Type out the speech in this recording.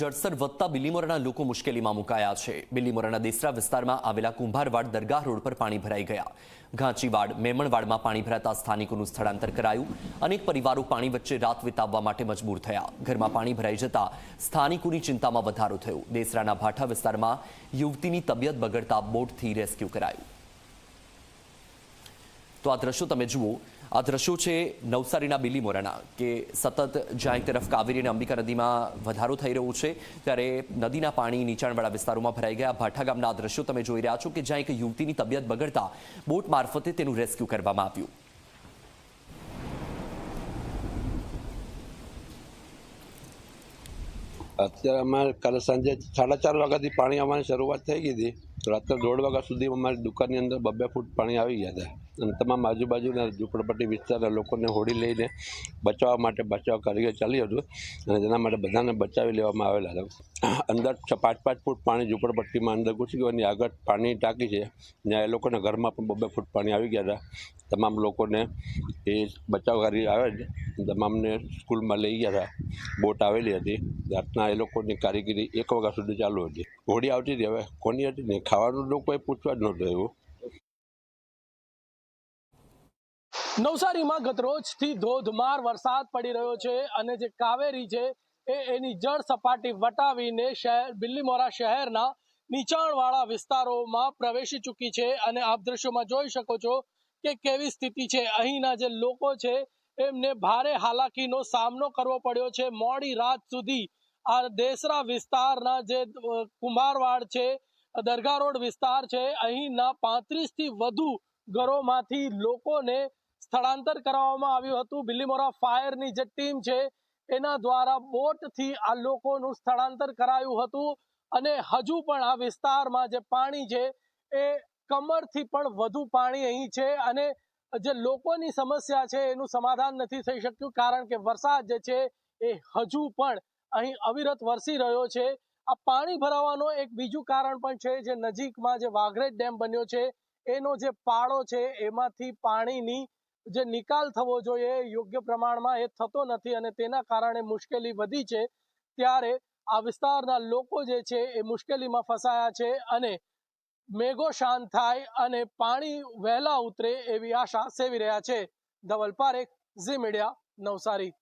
જળસર વધતા બિલીમોરાના લોકો મુશ્કેલીમાં મુકાયા છે. બિલીમોરાના દેસરા વિસ્તારમાં આવેલા કુંભારવાડ દરગાહ રોડ પર પાણી ભરાઈ ગયા. ઘાંચીવાડ, મેમણવાડમાં પાણી ભરાતા સ્થાનિકોનું સ્થળાંતર કરાયું. અનેક પરિવારો પાણી વચ્ચે રાત વિતાવવા માટે મજબૂર થયા. ઘરમાં પાણી ભરાઈ જતા સ્થાનિકોની ચિંતામાં વધારો થયો. દેસરાના ભાઠા વિસ્તારમાં યુવતીની તબિયત બગડતા બોટથી રેસ્ક્યુ કરાયું. તો આ દ્રશ્યો તમે જુઓ. આ દ્રશ્યો છે નવસારીના બિલીમોરાના, કે સતત જ્યાં એક તરફ કાવેરી અને અંબિકા નદીમાં વધારો થઈ રહ્યો છે, ત્યારે નદીના પાણી નીચાણવાળા વિસ્તારોમાં ભરાઈ ગયા. ભાઠા ગામના આ દ્રશ્યો તમે જોઈ રહ્યા છો કે જ્યાં એક યુવતીની તબિયત બગડતા બોટ મારફતે તેનું રેસ્ક્યુ કરવામાં આવ્યું. અત્યારે અમારે કાલે સાંજે સાડા ચાર વાગ્યાથી પાણી આવવાની શરૂઆત થઈ ગઈ હતી. રાત્રે દોઢ વાગ્યા સુધી અમારી દુકાનની અંદર બબ્બે ફૂટ પાણી આવી ગયા હતા. અને તમામ આજુબાજુના ઝૂંપડપટ્ટી વિસ્તારના લોકોને હોડી લઈને બચાવવા માટે બચાવ કાર્ય ચાલ્યું હતું અને તેના માટે બધાને બચાવી લેવામાં આવેલા હતા અંદર છ- પાંચ પાંચ ફૂટ પાણી ઝૂંપડપટ્ટીમાં અંદર ઘૂસી ગયું અને આગળ પાણી ટાંકી છે. ત્યાં એ લોકોના ઘરમાં પણ બે ફૂટ પાણી આવી ગયા હતા. તમામ લોકોને એ બચાવ કાર્ય આવે છે. તમામને સ્કૂલમાં લઈ ગયા હતા. બોટ આવેલી હતી. રાતના એ લોકોની કારીગીરી એક વાગ્યા સુધી ચાલુ હતી. હોડી આવતી હતી. હવે કોની હતી ને ખાવાનું લોકોએ પૂછવા જ નહોતું એવું નવસારીમાં ગતરોજથી ધોધમાર વરસાદ પડી રહ્યો છે અને જે કાવેરી છે એ એની જળ સપાટી વટાવીને શહેર, બિલ્લીમોરા શહેરના નીચાણવાળા વિસ્તારોમાં પ્રવેશી ચૂકી છે અને આપ દ્રશ્યોમાં જોઈ શકો છો કે કેવી સ્થિતિ છે. અહીંના જે લોકો છે એમને ભારે હાલાકીનો સામનો કરવો પડ્યો છે. મોડી રાત સુધી આ દેસરા વિસ્તારના જે કુંભારવાડ છે, દરગાહ રોડ વિસ્તાર છે, અહીંના પાંત્રીસથી વધુ ઘરોમાંથી લોકોને સ્થળાંતર કરવામાં આવ્યું હતું. બિલીમોરા ફાયરની જે ટીમ છે, એના દ્વારા બોટથી આ લોકોનું સ્થળાંતર કરાયું હતું અને હજુ પણ આ વિસ્તારમાં જે પાણી છે, એ કમરથી પણ વધુ પાણી અહીં છે અને જે લોકોની સમસ્યા છે, એનું સમાધાન નથી થઈ શક્યું કારણ કે વરસાદ જે છે, એ હજુ પણ અહીં અવિરત વરસી રહ્યો છે. આ પાણી ભરાવાનો એક બીજું કારણ પણ છે, જે નજીકમાં જે વાઘરેજ ડેમ બન્યો છે, એનો જે પાળો છે, એમાંથી પાણીની જે નિકાલ થવો જોઈએ યોગ્ય પ્રમાણમાં એ થતો નથી અને તેના કારણે મુશ્કેલી વધી છે. ત્યારે આ વિસ્તારના લોકો જે છે એ મુશ્કેલીમાં ફસાયા છે અને મેઘો શાંત થાય અને પાણી વહેલા ઉતરે એવી આશા સેવી રહ્યા છે. ધવલ પારેખ, ઝી મીડિયા, નવસારી.